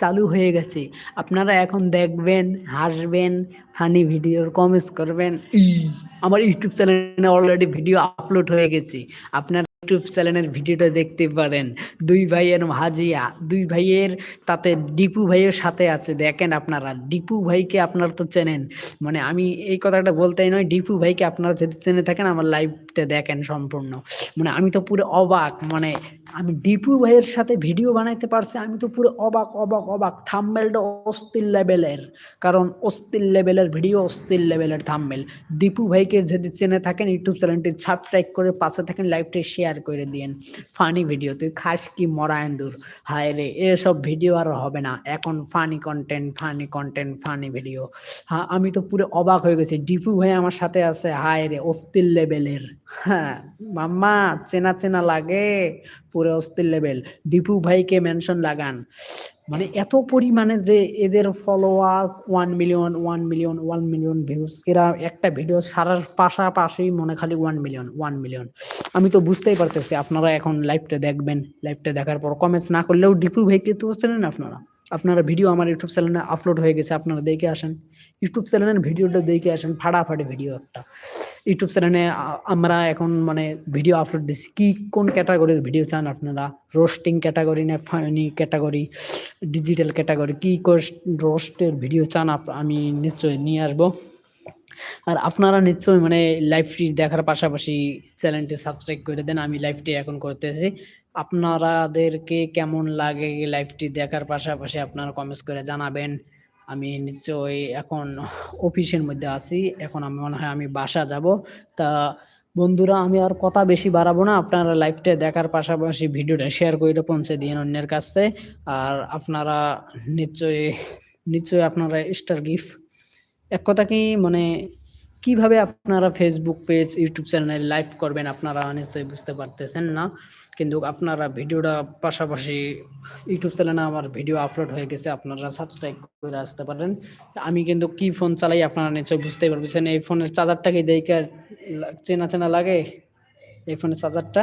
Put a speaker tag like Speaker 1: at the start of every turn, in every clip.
Speaker 1: চালু হয়ে গেছে। আপনারা এখন দেখবেন, হাসবেন ফানি ভিডিওর কমেন্টস করবেন আমার ইউটিউব চ্যানেলে অলরেডি ভিডিও আপলোড হয়ে গেছে। আপনার ইউটিউব চ্যানেলের ভিডিওটা দেখতে পারেন। দুই ভাইয়ের হাজিয়া দুই ভাইয়ের তাতে ডিপু ভাইয়ের সাথে আছে। দেখেন আপনারা, ডিপু ভাইকে আপনারা তো চেনেন। মানে আমি এই কথাটা বলতেই নয়, ডিপু ভাইকে আপনারা যদি চেনে থাকেন, আমার লাইভটা দেখেন সম্পূর্ণ। মানে আমি তো পুরো অবাক মানে আমি ডিপু ভাইয়ের সাথে ভিডিও বানাইতে পারছি, আমি তো পুরো অবাক অবাক অবাক থাম্বেলটা অস্থির লেভেলের কারণ অস্থির লেভেলের ভিডিও অস্থির লেভেলের থাম্বেল ডিপু ভাইকে যদি চেনে থাকেন, ইউটিউব চ্যানেলটি সাবস্ক্রাইব করে পাশে থাকেন লাইভটি শেয়ার করে দিন ফানি ভিডিও তুই খাস কি মরায়ন্দুর হায় রে, এসব ভিডিও আর হবে না। এখন funny content funny content funny video হ্যাঁ আমি তো পুরো অবাক হয়ে গেছি। ডিপু ভাই আমার সাথে আছে, হায় রে, অস্থির লেভেলের মাম্মা, চেনা চেনা লাগে, পুরো অস্থির লেভেল দীপু ভাইকে মেনশন লাগান। মানে এত পরিমাণে যে এদের followers one million one million one million views এরা একটা ভিডিও সারার পাশাপাশি মনে খালি ওয়ান মিলিয়ন ওয়ান মিলিয়ন আমি তো বুঝতেই পারতেছি, আপনারা এখন লাইভটা দেখবেন। লাইভটা দেখার পর কমেন্টস না করলেও ডিপু ভাইকে তো চেনেন আপনারা? আপনারা ভিডিও আমার ইউটিউব চ্যানেলে আপলোড হয়ে গেছে, আপনারা দেখে আসেন। ইউটিউব চ্যানেলের ভিডিওটা দেখে আসেন, ফাটাফাটি ভিডিও একটা। ইউটিউব চ্যানেলে আমরা এখন মানে ভিডিও আপলোড দিচ্ছি। কি, কোন ক্যাটাগরির ভিডিও চান আপনারা? রোস্টিং ক্যাটাগরি না ফানি ক্যাটাগরি ডিজিটাল ক্যাটাগরি কি রোস্টের ভিডিও চান আমি নিশ্চয়ই নিয়ে আসব। আর আপনারা নিশ্চয়ই মানে লাইভটি দেখার পাশাপাশি চ্যানেলটি সাবস্ক্রাইব করে দেন। আমি লাইভটি এখন করতেছি। আপনারাদেরকে কেমন লাগে লাইভটি দেখার পাশাপাশি আপনারা কমেন্টস করে জানাবেন। আমি নিশ্চয়ই এখন অফিসের মধ্যে আছি। এখন আমি মনে হয় আমি বাসা যাব। তা বন্ধুরা, আমি আর কথা বেশি বাড়াবো না। আপনারা লাইভটা দেখার পাশাপাশি ভিডিওটা শেয়ার করে পৌঁছে দিন অন্যের কাছে। আর আপনারা নিশ্চয়ই নিশ্চয়ই আপনারা স্টার গিফট এক কথা কি মানে কীভাবে আপনারা ফেসবুক পেজ ইউটিউব চ্যানেলে লাইভ করবেন আপনারা নিশ্চয়ই বুঝতে পারতেছেন না। কিন্তু আপনারা ভিডিওটা পাশাপাশি ইউটিউব চ্যানেলে আমার ভিডিও আপলোড হয়ে গেছে, আপনারা সাবস্ক্রাইব করে আসতে পারেন। আমি কিন্তু কি ফোন চালাই আপনারা নিশ্চয়ই বুঝতেই পারবেন এই ফোনের চার্জারটাকে দেখে চেনা চেনা লাগে? এই ফোনের চার্জারটা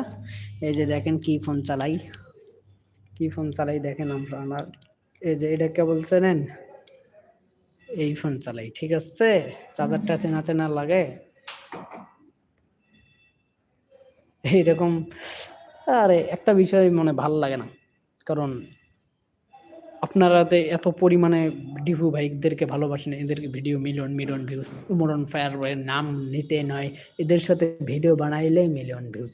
Speaker 1: এই যে দেখেন কি ফোন চালাই। কি ফোন চালাই দেখেন আপনারা এই যে এটা কে বলছেন এই ফোন চালাই, ঠিক আছে? চার্জারটা চেনা চেনা লাগে। এইরকম, আরে একটা বিষয় মনে ভালো লাগে না। কারণ আপনারা তো এত পরিমাণে ডিভু ভাইদেরকে ভালোবাসেন, এদেরকে ভিডিও মিলিয়ন মিলিয়ন ভিউজ উমরন ফায়ার নাম নিতে নয়, এদের সাথে ভিডিও বানাইলে মিলিয়ন ভিউজ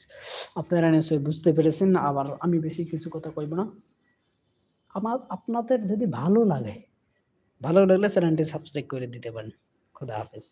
Speaker 1: আপনারা নিশ্চয়ই বুঝতে পেরেছেন, আবার আমি বেশি কিছু কথা কইব না। আমার, আপনাদের যদি ভালো লাগে ভালো লাগলে চ্যানেলটি সাবস্ক্রাইব করে দিতে পারেন। খুদা হাফেজ।